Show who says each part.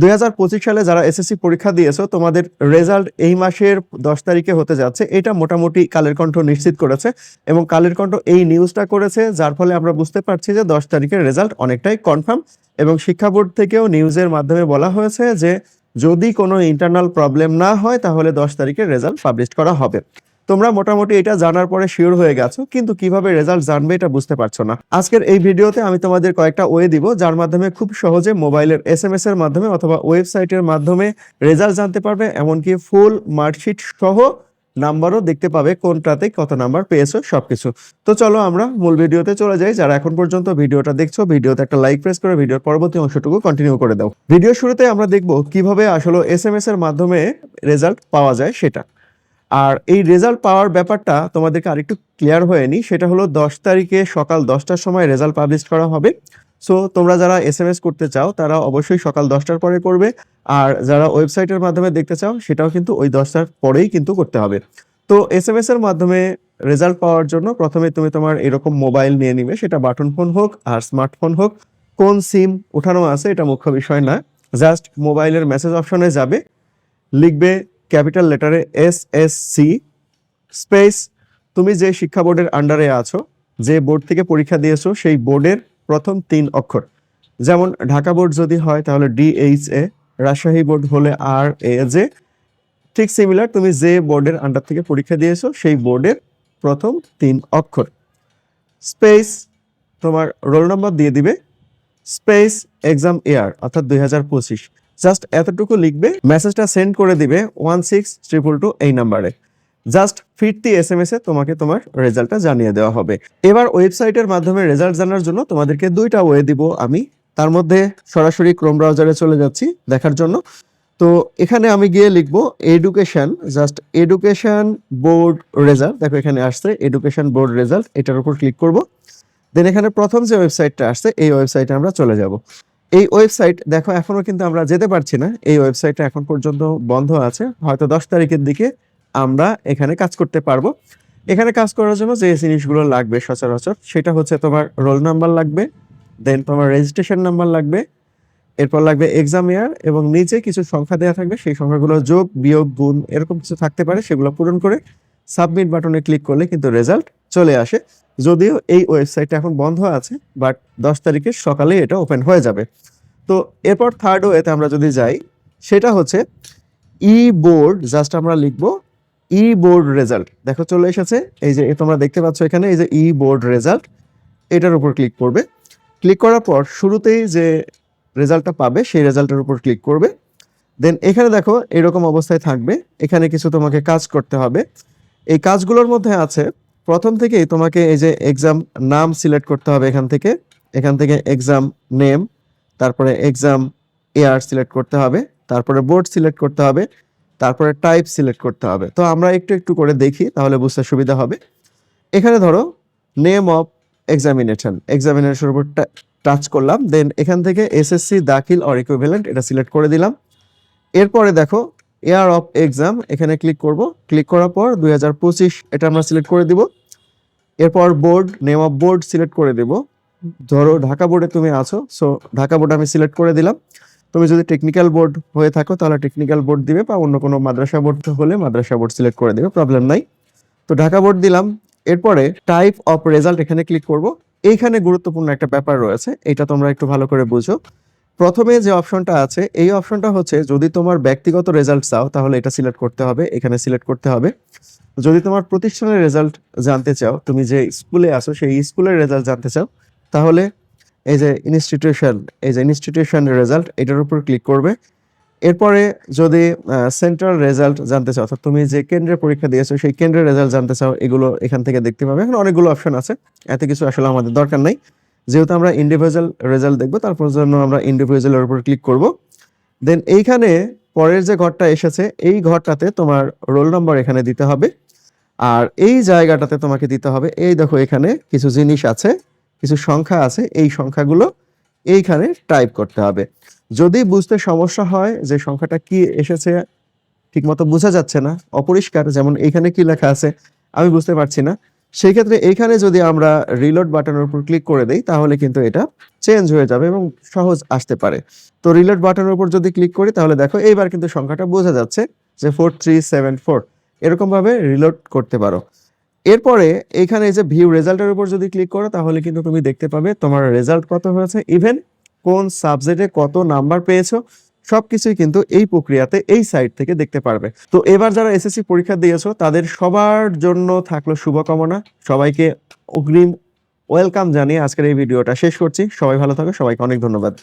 Speaker 1: দুই হাজার পঁচিশ সালে যারা এসএসসি পরীক্ষা দিয়েছ, তোমাদের রেজাল্ট এই মাসের দশ তারিখে হতে যাচ্ছে। এটা মোটামুটি কালের কণ্ঠ নিশ্চিত করেছে এবং কালের কণ্ঠ এই নিউজটা করেছে, যার ফলে আমরা বুঝতে পারছি যে দশ তারিখের রেজাল্ট অনেকটাই কনফার্ম এবং শিক্ষা বোর্ড থেকেও নিউজের মাধ্যমে বলা হয়েছে যে যদি কোনো ইন্টারনাল প্রবলেম না হয়, তাহলে দশ তারিখের রেজাল্ট পাবলিশ করা হবে। তোমরা মোটামুটি এটা জানার পরে শিওর হয়ে গেছো, কিন্তু কীভাবে রেজাল্ট জানবে এটা বুঝতে পারছ না। আজকের এই ভিডিওতে আমি তোমাদের কয়েকটা ওয়ে দিব, যার মাধ্যমে খুব সহজে মোবাইলের এস এম এস এর মাধ্যমে অথবা ওয়েবসাইটের মাধ্যমে রেজাল্ট জানতে পারবে, এমনকি ফুল মার্কশিট সহ নাম্বারও দেখতে পাবে কোনটাতে কত নাম্বার পেয়েছ সবকিছু। তো চলো আমরা মূল ভিডিওতে চলে যাই। যারা এখন পর্যন্ত ভিডিওটা দেখছ, ভিডিওতে একটা লাইক প্রেস করে ভিডিওর পরবর্তী অংশটুকু কন্টিনিউ করে দাও। ভিডিও শুরুতে আমরা দেখব কীভাবে আসলে এস এম এস এর মাধ্যমে রেজাল্ট পাওয়া যায় সেটা। আর এই রেজাল্ট পাওয়ার ব্যাপারটা তোমাদেরকে আরেকটু ক্লিয়ার হয়নি সেটা হলো দশ তারিখে সকাল দশটার সময় রেজাল্ট পাবলিশ করা হবে। সো তোমরা যারা এস এম এস করতে চাও, তারা অবশ্যই সকাল দশটার পরে করবে। আর যারা ওয়েবসাইটের মাধ্যমে দেখতে চাও, সেটাও কিন্তু ওই দশটার পরেই কিন্তু করতে হবে। তো এস এম এস এর মাধ্যমে রেজাল্ট পাওয়ার জন্য প্রথমে তুমি তোমার এরকম মোবাইল নিয়ে নিবে। সেটা বাটন ফোন হোক আর স্মার্টফোন হোক। কোন সিম উঠানো আছে, এটা মুখ্য বিষয় না জাস্ট মোবাইলের মেসেজ অপশনে যাবে। লিখবে ক্যাপিটাল লেটারে এস এস সি স্পেস তুমি যে শিক্ষা বোর্ডের আন্ডারে আছো, যে বোর্ড থেকে পরীক্ষা দিয়েছ, সেই বোর্ডের প্রথম তিন অক্ষর। যেমন ঢাকা বোর্ড যদি হয়, তাহলে ডিএইচ এ রাজশাহী বোর্ড হলে আর এ জে ঠিক সিমিলার তুমি যে বোর্ডের আন্ডার থেকে পরীক্ষা দিয়েছ, সেই বোর্ডের প্রথম তিন অক্ষর। স্পেস তোমার রোল নম্বর দিয়ে দিবে। স্পেস এক্সাম ইয়ার অর্থাৎ দুই হাজার পঁচিশ। জাস্ট এতটুকু লিখবে মেসেজটা সেন্ড করে দিবে ওয়ান সিক্স ট্রিপল টু এই নাম্বারে জাস্ট ফিরতি এস এম এস এ তোমাকে তোমার রেজাল্টটা জানিয়ে দেওয়া হবে। এবার ওয়েবসাইটের মাধ্যমে রেজাল্ট জানার জন্য তোমাদেরকে দুইটা ওয়ে দিব আমি। তার মধ্যে সরাসরি ক্রোম ব্রাউজারে চলে যাচ্ছি দেখার জন্য। তো এখানে আমি গিয়ে লিখব education just education board result দেখো এখানে আসছে এডুকেশন বোর্ড রেজাল্ট এটার উপর ক্লিক করব। দেন এখানে প্রথম যে ওয়েবসাইটটা আসছে, এই ওয়েবসাইটে আমরা চলে যাব। এই ওয়েবসাইট, দেখো, এখনও কিন্তু আমরা যেতে পারছি না। এই ওয়েবসাইটটা এখন পর্যন্ত বন্ধ আছে। হয়তো দশ তারিখের দিকে আমরা এখানে কাজ করতে পারব। এখানে কাজ করার জন্য যে জিনিসগুলো লাগবে সচরাচর, সেটা হচ্ছে তোমার রোল নাম্বার লাগবে, দেন তোমার রেজিস্ট্রেশন নাম্বার লাগবে, এরপর লাগবে এক্সাম ইয়ার, এবং নিচে কিছু সংখ্যা দেওয়া থাকবে। সেই সংখ্যাগুলো যোগ, বিয়োগ, গুণ, এরকম কিছু থাকতে পারে, সেগুলো পূরণ করে সাবমিট বাটনে ক্লিক করলে কিন্তু রেজাল্ট চলে আসে। যদিও এই ওয়েবসাইটটা এখন বন্ধ আছে বাট দশ তারিখের সকালে এটা ওপেন হয়ে যাবে। তো এরপর থার্ড ওয়েতে আমরা যদি যাই, সেটা হচ্ছে ই বোর্ড জাস্ট আমরা লিখব ই বোর্ড রেজাল্ট দেখো চলে এসেছে, এই যে তোমরা দেখতে পাচ্ছ এখানে, এই যে ই বোর্ড রেজাল্ট এটার উপর ক্লিক করবে। ক্লিক করার পর শুরুতেই যে রেজাল্টটা পাবে, সেই রেজাল্টের উপর ক্লিক করবে। দেন এখানে দেখো এরকম অবস্থায় থাকবে, এখানে কিছু তোমাকে কাজ করতে হবে। এই কাজগুলোর মধ্যে আছে প্রথম থেকেই তোমাকে এই যে এক্সাম নাম সিলেক্ট করতে হবে এখান থেকে। এখান থেকে এক্সাম নেম তারপরে এক্সাম এয়ার সিলেক্ট করতে হবে, তারপরে বোর্ড সিলেক্ট করতে হবে, তারপরে টাইপ সিলেক্ট করতে হবে। তো আমরা একটু একটু করে দেখি, তাহলে বুঝতে সুবিধা হবে। এখানে ধরো নেম অফ এক্সামিনেশন এক্সামিনেশনের উপর টাচ করলাম দেন এখান থেকে এসএসসি দাখিল অর ইকুইভ্যালেন্ট এটা সিলেক্ট করে দিলাম। এরপরে দেখো এয়ার অফ এক্সাম এখানে ক্লিক করব। ক্লিক করার পর দু হাজার পঁচিশ, এটা আমরা সিলেক্ট করে দিব। এরপর board name of board select করে দেব। ধরো ঢাকা বোর্ডে তুমি আছো সো ঢাকা বোর্ড আমি সিলেক্ট করে দিলাম। তুমি যদি টেকনিক্যাল বোর্ড হয়ে থাকো, তাহলে টেকনিক্যাল বোর্ড দিবে বা অন্য কোনো মাদ্রাসা বোর্ড হলে মাদ্রাসা বোর্ড সিলেক্ট করে দেবে প্রবলেম নাই। তো ঢাকা বোর্ড দিলাম। এরপরে টাইপ অফ রেজাল্ট এখানে ক্লিক করব। এইখানে গুরুত্বপূর্ণ একটা ব্যাপার রয়েছে এটা তোমরা একটু ভালো করে বুঝো। প্রথমে যে অপশনটা আছে, এই অপশনটা হচ্ছে যদি তোমার ব্যক্তিগত রেজাল্ট চাও, তাহলে এটা সিলেক্ট করতে হবে, এখানে সিলেক্ট করতে হবে। যদি তোমার প্রতিষ্ঠানের রেজাল্ট জানতে চাও, তুমি যে স্কুলে আসো সেই স্কুলের রেজাল্ট জানতে চাও, তাহলে এই যে ইনস্টিটিউশন এই যে ইনস্টিটিউশনের রেজাল্ট এটার উপর ক্লিক করবে। এরপরে যদি সেন্ট্রাল রেজাল্ট জানতে চাও, অর্থাৎ তুমি যে কেন্দ্রে পরীক্ষা দিয়েছ, সেই কেন্দ্রের রেজাল্ট জানতে চাও, এগুলো এখান থেকে দেখতে পাবে। এখন অনেকগুলো অপশন আছে, এত কিছু আসলে আমাদের দরকার নাই। যেহেতু আমরা ইন্ডিভিজুয়াল রেজাল্ট দেখব, তারপর জন্য আমরা ইন্ডিভিজুয়ালের উপর ক্লিক করব। দেন এইখানে পরের যে ঘরটা এসেছে, এই ঘরটাতে তোমার রোল নম্বর এখানে দিতে হবে। আর এই জায়গাটাতে তোমাকে দিতে হবে, এই দেখো এখানে কিছু জিনিস আছে, কিছু সংখ্যা আছে, এই সংখ্যাগুলো এইখানে টাইপ করতে হবে। যদি বুঝতে সমস্যা হয় যে সংখ্যাটা কি এসেছে, ঠিকমতো বোঝা যাচ্ছে না, অপরিষ্কার, যেমন এইখানে কি লেখা আছে, আমি বুঝতে পারছি না। সেই ক্ষেত্রে এখানে যদি আমরা রিলোড বাটনের উপর ক্লিক করে দেই, তাহলে কিন্তু এটা চেঞ্জ হয়ে যাবে এবং সহজ আসতে পারে। তো রিলোড বাটনের উপর যদি ক্লিক করি, তাহলে দেখো এইবার কিন্তু সংখ্যাটা বোঝা যাচ্ছে যে ফোর থ্রি সেভেন ফোর এরকম ভাবে রিলোড করতে পারো। এরপরে এখানে যে ভিউ রেজাল্টের উপর যদি ক্লিক করো, তাহলে কিন্তু তুমি দেখতে পাবে তোমার রেজাল্ট কত হয়েছে। ইভেন কোন সাবজেক্টে কত নাম্বার পেয়েছ। সবকিছুই কিন্তু এই প্রক্রিয়াতে এই সাইট থেকে দেখতে পারবে। তো এবার যারা এসএসসি পরীক্ষা দিয়েছ, তাদের সবার জন্য থাকল শুভকামনা। সবাইকে অগ্রিম ওয়েলকাম জানিয়ে আজকের এই ভিডিওটা শেষ করছি। সবাই ভালো থাকো, সবাইকে অনেক ধন্যবাদ।